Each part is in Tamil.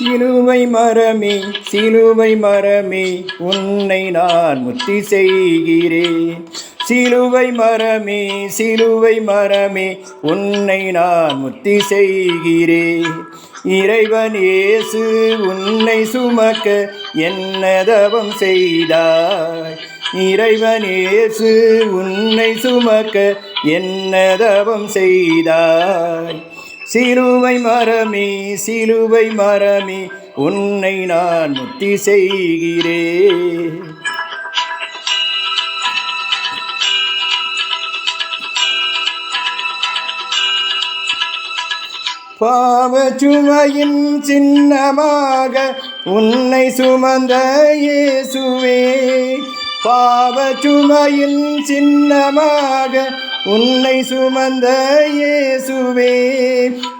சிலுவை மரமே சிலுவை மரமே உன்னை நான் முத்தி செய்கிறேன். சிலுவை மரமே சிலுவை மரமே உன்னை நான் முத்தி செய்கிறேன். இறைவன் இயேசு உன்னை சுமக்க என்ன தவம் செய்தாய் இறைவன் இயேசு உன்னை சுமக்க என்ன தவம் செய்தாய் சிலுவை மரமே சிலுவை மரமே உன்னை நான் முத்தி செய்கிறேன். பாவச்சுமையின் சின்னமாக உன்னை சுமந்த இயேசுவே பாவச்சுமையின் சின்னமாக உன்னை சுமந்த இயேசுவே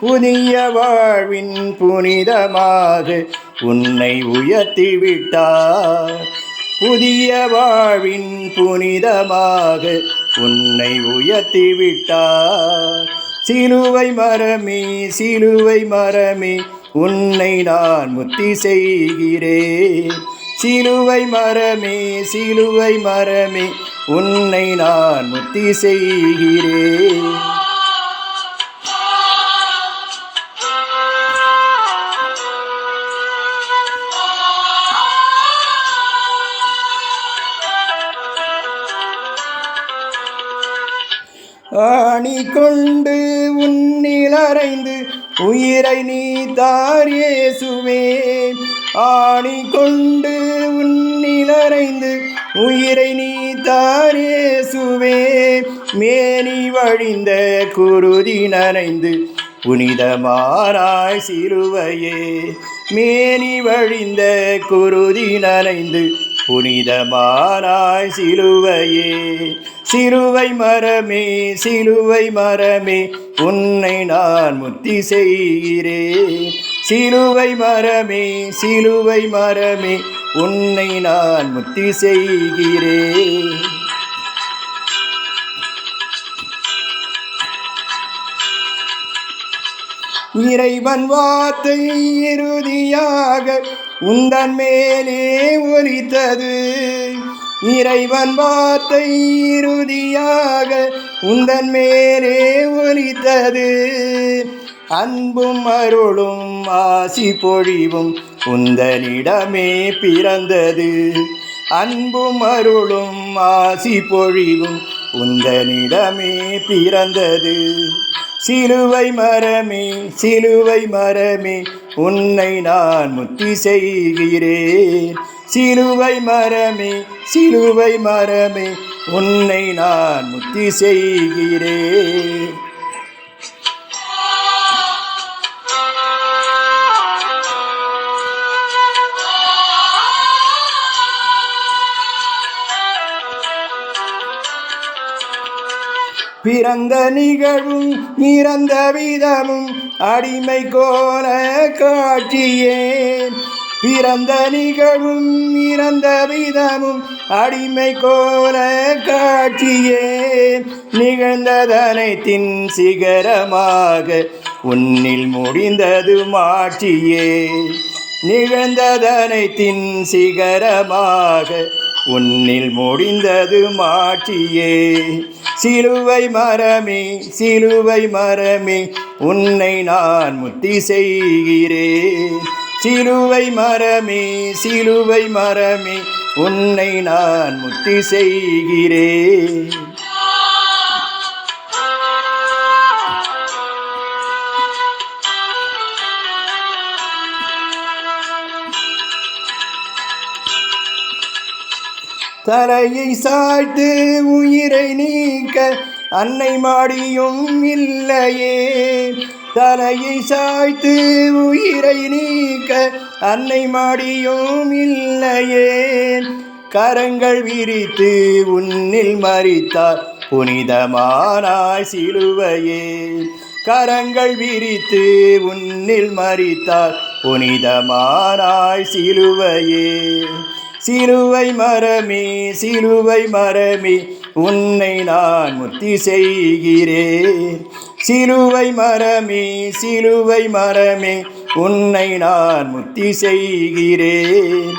புதிய வாழ்வின் புனிதமாக உன்னை உயர்த்தி விட்டார் புதிய வாழ்வின் புனிதமாக உன்னை உயர்த்தி விட்டார் சிலுவை மரமே சிலுவை மரமே உன்னை நான் முத்தி செய்கிறேன். சிலுவை மரமே சிலுவை மரமே உன்னை நான் முத்தி செய்கிறேன். ஆணி கொண்டு உன்னில் அறைந்து உயிரை நீ தாரியே இயேசுவே. ஆணி கொண்டு உயிரை நீ தார் சுவே மேனி வழிந்த குருதி நனைந்து புனிதமாராய் சிலுவையே. மேனி வழிந்த குருதி நனைந்து புனிதமானாய் சிலுவையே. சிலுவை மரமே சிலுவை மரமே உன்னை நான் முத்தி செய்கிறேன். சிலுவை மரமே சிலுவை மரமே உன்னை நான் முத்தி செய்கிறேன். இறைவன் வார்த்தை இறுதியாக உந்தன் மேலே ஒலித்தது. இறைவன் வார்த்தை இறுதியாக உந்தன் மேலே ஒலித்தது. அன்பும் அருளும் ஆசி பொழிவும் உந்தனிடமே பிறந்தது. அன்பும் அருளும் ஆசி பொழிவும் உந்தனிடமே பிறந்தது. சிலுவை மரமே சிலுவை மரமே உன்னை நான் முத்தி செய்கிறேன். சிலுவை மரமே சிலுவை மரமே உன்னை நான் முத்தி செய்கிறேன். பிறந்த நிகழ்வும் இறந்த விதமும் அடிமை கோல காட்சியே. பிறந்த நிகழ்வும் இறந்த விதமும் அடிமை கோல காட்சியே. நிகழ்ந்ததனைத்தின் சிகரமாக உன்னில் முடிந்தது மாட்சியே. நிகழ்ந்ததனைத்தின் சிகரமாக உன்னில் முடிந்தது மாட்சியே. சிலுவை மரமே சிலுவை மரமே உன்னை நான் முத்தி செய்கிறேன் சிலுவை மரமே சிலுவை மரமே உன்னை நான் முத்தி செய்கிறேன் தலையை சாய்த்து உயிரை நீக்க அன்னை மாடியும் இல்லையே. தலையை சாய்த்து உயிரை நீக்க அன்னை மாடியும் இல்லையே. கரங்கள் விரித்து உன்னில் மறித்தார் புனிதமானாய் சிலுவையே. கரங்கள் விரித்து உன்னில் மறித்தார் புனிதமானாய் சிலுவையே. சிலுவை மரமே சிலுவை மரமே உன்னை நான் முத்தி செய்கிறேன். சிலுவை மரமே சிலுவை மரமே உன்னை நான் முத்தி செய்கிறேன்.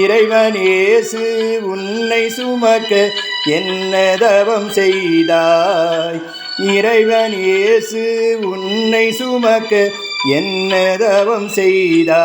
இறைவன் இயேசு உன்னை சுமக்க என்ன தவம் செய்தாய்? இறைவன் இயேசு உன்னை சுமக்க என்ன தவம் செய்தாய்?